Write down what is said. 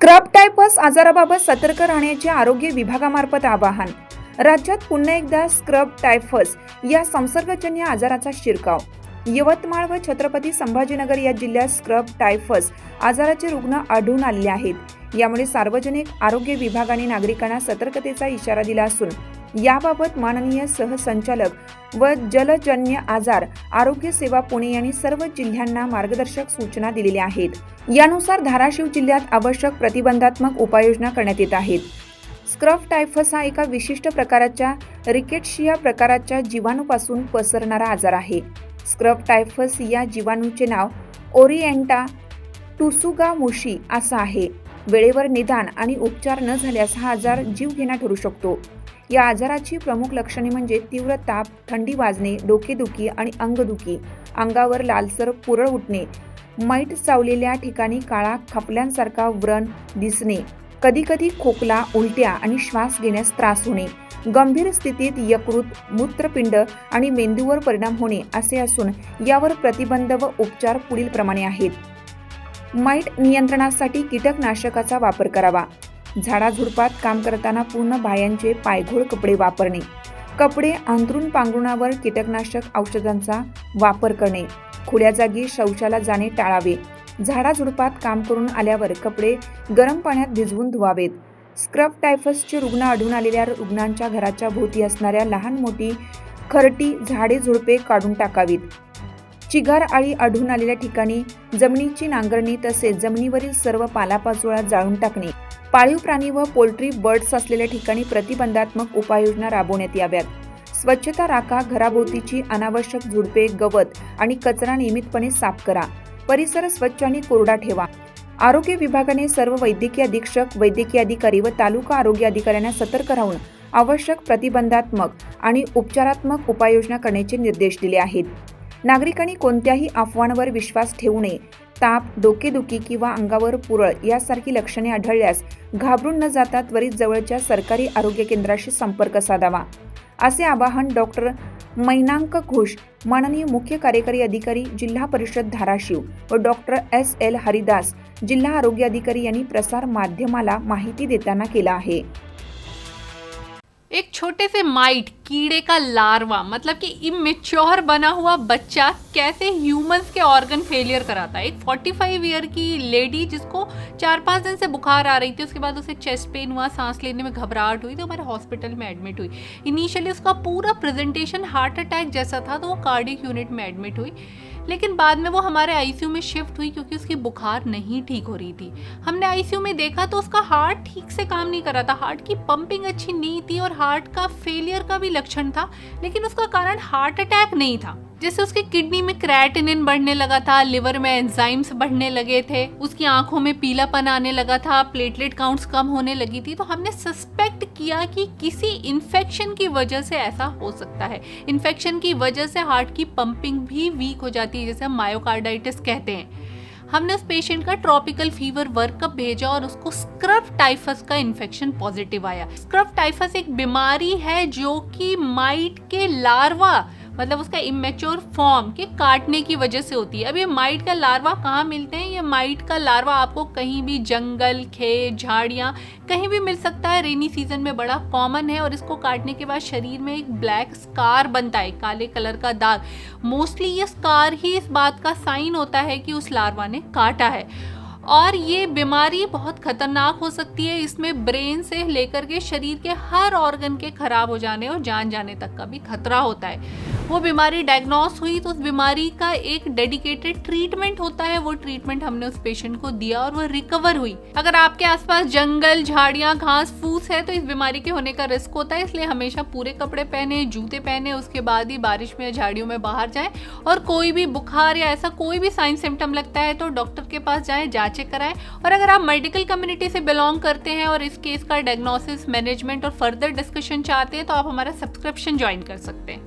Scrub typhus आजाराबाबत सतर्क राहण्याचे आरोग्य विभागामार्फत आवाहन. राज्यात पुन्हा एकदा स्क्रब टायफस या संसर्गजन्य आजाराचा शिरकाव. यवतमाळ व छत्रपती संभाजीनगर या जिल्ह्यात स्क्रब टायफस आजाराचे रुग्ण आढळून आलेले आहेत. यामुळे सार्वजनिक आरोग्य विभागाने नागरिकांना सतर्कतेचा इशारा दिला असून याबाबत माननीय सहसंचालक व जलजन्य आजार आरोग्य सेवा पुणे यांनी सर्व जिल्ह्यांना मार्गदर्शक सूचना दिलेल्या आहेत. यानुसार धाराशिव जिल्ह्यात आवश्यक प्रतिबंधात्मक उपाययोजना करण्यात येत आहेत. स्क्रफ टायफस हा एका विशिष्ट प्रकाराच्या रिकेटशिया प्रकाराच्या जीवाणूपासून पसरणारा आजार आहे. स्क्रफ टायफस या जीवाणूचे नाव ओरिएंटा टुसुगा मुशी असं आहे. वेळेवर निदान आणि उपचार न झाल्यास हा आजार जीवघेणा ठरू शकतो. या आजाराची प्रमुख लक्षणे म्हणजे तीव्र ताप थंडी वाजणे डोकेदुखी आणि अंगदुखी अंगावर लालसर पुरळ उठणे. मैट चावलेल्या ठिकाणी काळा खपल्यांसारखा व्रण दिसणे. कधीकधी खोकला उलट्या आणि श्वास घेण्यास त्रास होणे. गंभीर स्थितीत यकृत मूत्रपिंड आणि मेंदूवर परिणाम होणे असे असून यावर प्रतिबंध व उपचार पुढील प्रमाणे आहेत. माईट नियंत्रणासाठी कीटकनाशकाचा वापर करावा. झाडाझुडपात काम करताना पूर्ण बायांचे पायघोळ कपडे वापरणे. कपडे अंथरून पांघरुणावर कीटकनाशक औषधांचा वापर करणे. खुल्या जागी शौचाला जाणे टाळावे. झाडाझुडपात काम करून आल्यावर कपडे गरम पाण्यात भिजवून धुवावेत. स्क्रब टायफसचे रुग्ण आढळून आलेल्या रुग्णांच्या घराच्या भोवती असणाऱ्या लहान मोठी खरटी झाडे झुडपे काढून टाकावीत. चिगार आळी आढळून आलेल्या ठिकाणी जमिनीची नांगरणी तसेच जमिनीवरील सर्व पालापाचोळा जाळून टाकणे. पाळीव प्राणी व पोल्ट्री बर्ड्स असलेल्या ठिकाणी प्रतिबंधात्मक उपाययोजना राबवण्यात याव्यात. स्वच्छता राखा घराभोवतीची अनावश्यक झुडपे गवत आणि कचरा नियमितपणे साफ करा. परिसर स्वच्छ आणि कोरडा ठेवा. आरोग्य विभागाने सर्व वैद्यकीय अधीक्षक वैद्यकीय अधिकारी व तालुका आरोग्य अधिकाऱ्यांना सतर्क राहून आवश्यक प्रतिबंधात्मक आणि उपचारात्मक उपाययोजना करण्याचे निर्देश दिले आहेत. नागरिकांनी कोणत्याही अफवांवर विश्वास ठेवू नये. ताप डोकेदुखी किंवा अंगावर पुरळ यासारखी लक्षणे आढळल्यास घाबरून न जाता त्वरित जवळच्या सरकारी आरोग्य केंद्राशी संपर्क साधावा. असे आवाहन डॉक्टर मैनांक घोष माननीय मुख्य कार्यकारी अधिकारी जिल्हा परिषद धाराशिव व डॉक्टर एस. एल. हरिदास जिल्हा आरोग्य अधिकारी यांनी प्रसार माध्यमाला माहिती देताना केला आहे. एक छोटे से माइट, कीड़े का लार्वा मतलब कि इमेच्योर बना हुआ बच्चा कैसे ह्यूमंस के ऑर्गन फेलियर कराता है। एक 45 ईयर की लेडी जिसको चार पाँच दिन से बुखार आ रही थी, उसके बाद उसे चेस्ट पेन हुआ, सांस लेने में घबराहट हुई तो हमारे हॉस्पिटल में एडमिट हुई। इनिशियली उसका पूरा प्रेजेंटेशन हार्ट अटैक जैसा था तो वो कार्डिक यूनिट में एडमिट हुई। लेकिन बाद में वो हमारे आईसीयू में शिफ्ट हुई क्योंकि उसकी बुखार नहीं ठीक हो रही थी। हमने आईसीयू में देखा तो उसका हार्ट ठीक से काम नहीं कर रहा था। हार्ट की पंपिंग अच्छी नहीं थी और हार्ट का फेलियर का भी लक्षण था, लेकिन उसका कारण हार्ट अटैक नहीं था। जैसे उसकी किडनी में क्रेटिनिन बढ़ने लगा था लिवर में एंजाइम्स बढ़ने लगे थे, उसकी आँखों में पीलापन आने लगा था प्लेटलेट काउंट्स कम होने लगी थी तो हमने सस्पेक्ट किया कि किसी इन्फेक्शन की वजह से ऐसा हो सकता है। इन्फेक्शन की वजह से हार्ट की पंपिंग भी वीक हो जाती है, जैसे हम मायोकार्डाइटिस कहते हैं। हमने उस पेशेंट का ट्रॉपिकल फीवर वर्कअप भेजा और उसको स्क्रब टाइफस का इन्फेक्शन पॉजिटिव आया। स्क्रब टाइफस एक बीमारी है जो कि माइट के लार्वा मतलब उसका इमेच्योर फॉर्म के काटने की वजह से होती है। अब ये माइट का लार्वा कहाँ मिलते हैं? ये माइट का लार्वा आपको कहीं भी जंगल, खेत, झाड़ियाँ, कहीं भी मिल सकता है। रेनी सीज़न में बड़ा कॉमन है और इसको काटने के बाद शरीर में एक ब्लैक स्कार बनता है, काले कलर का दाग। मोस्टली ये स्कार ही इस बात का साइन होता है कि उस लार्वा ने काटा है। और ये बीमारी बहुत खतरनाक हो सकती है। इसमें ब्रेन से लेकर के शरीर के हर ऑर्गन के खराब हो जाने और जान जाने तक का भी खतरा होता है। वो बीमारी डायग्नोस हुई तो उस बीमारी का एक डेडिकेटेड ट्रीटमेंट होता है, वो ट्रीटमेंट हमने उस पेशेंट को दिया और वो रिकवर हुई। अगर आपके आसपास जंगल, झाड़ियाँ, घास, फूस है तो इस बीमारी के होने का रिस्क होता है, इसलिए हमेशा पूरे कपड़े पहने, जूते पहने, उसके बाद ही बारिश में झाड़ियों में बाहर जाएँ। और कोई भी बुखार या ऐसा कोई भी साइन सिम्टम लगता है तो डॉक्टर के पास जाएँ, जांचें कराएँ। और अगर आप मेडिकल कम्युनिटी से बिलोंग करते हैं और इस केस का डायग्नोसिस मैनेजमेंट और फर्दर डिस्कशन चाहते हैं तो आप हमारा सब्सक्रिप्शन ज्वाइन कर सकते हैं।